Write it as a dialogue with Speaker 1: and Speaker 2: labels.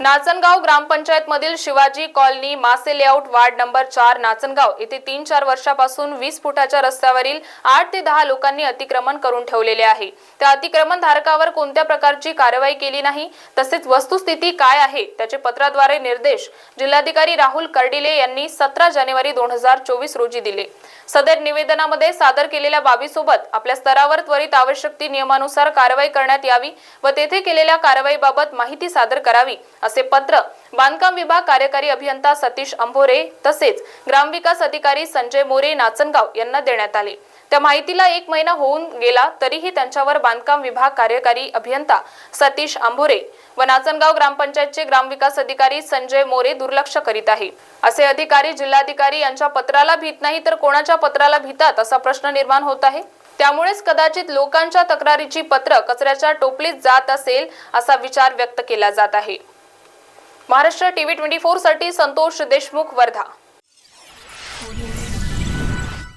Speaker 1: नाचनगाव ग्रामपंचायत मधील शिवाजी कॉलनी मासे लेआउट वार्ड नंबर चार नाचनगाव. येथे तीन चार वर्षापासून वीस फुटाच्या रस्त्यावरील आठ ते दहा लोकांनी अतिक्रमण करून ठेवलेले आहे. त्या अतिक्रमण धारकावर कोणत्या प्रकारची कारवाई केली नाही? तसेच वस्तुस्थिती काय आहे? त्याचे पत्राद्वारे निर्देश जिल्हाधिकारी राहुल कर्डिले यांनी सतरा जानेवारी दोन हजार चोवीस रोजी दिले. सदर निवेदनामध्ये सादर केलेल्या बाबीसोबत आपल्या स्तरावर त्वरित आवश्यक ती नियमानुसार कारवाई करण्यात यावी व तेथे केलेल्या कारवाईबाबत माहिती सादर करावी असे पत्र बांधकाम विभाग कार्यकारी अभियंता सतीश अंभोरे तसेच ग्रामविकास अधिकारी संजय मोरे नाचनगाव यांना देण्यात आले. त्या माहितीला एक महिना होऊन गेला तरीही त्यांच्यावर बांधकाम विभाग कार्यकारी अभियंता सतीश आंभोरे व नाचनगाव ग्रामपंचायतचे ग्रामविकास अधिकारी संजय मोरे दुर्लक्ष करीत आहे. असे अधिकारी जिल्हाधिकारी यांच्या पत्राला भीत नाही तर कोणाच्या पत्राला भीतात असा प्रश्न निर्माण होत आहे? त्यामुळेच कदाचित लोकांच्या तक्रारीची पत्र कचऱ्याच्या टोपलीत जात असेल असा विचार व्यक्त केला जात आहे. महाराष्ट्र टीव्ही ट्वेंटी फोरसाठी संतोष देशमुख वर्धा.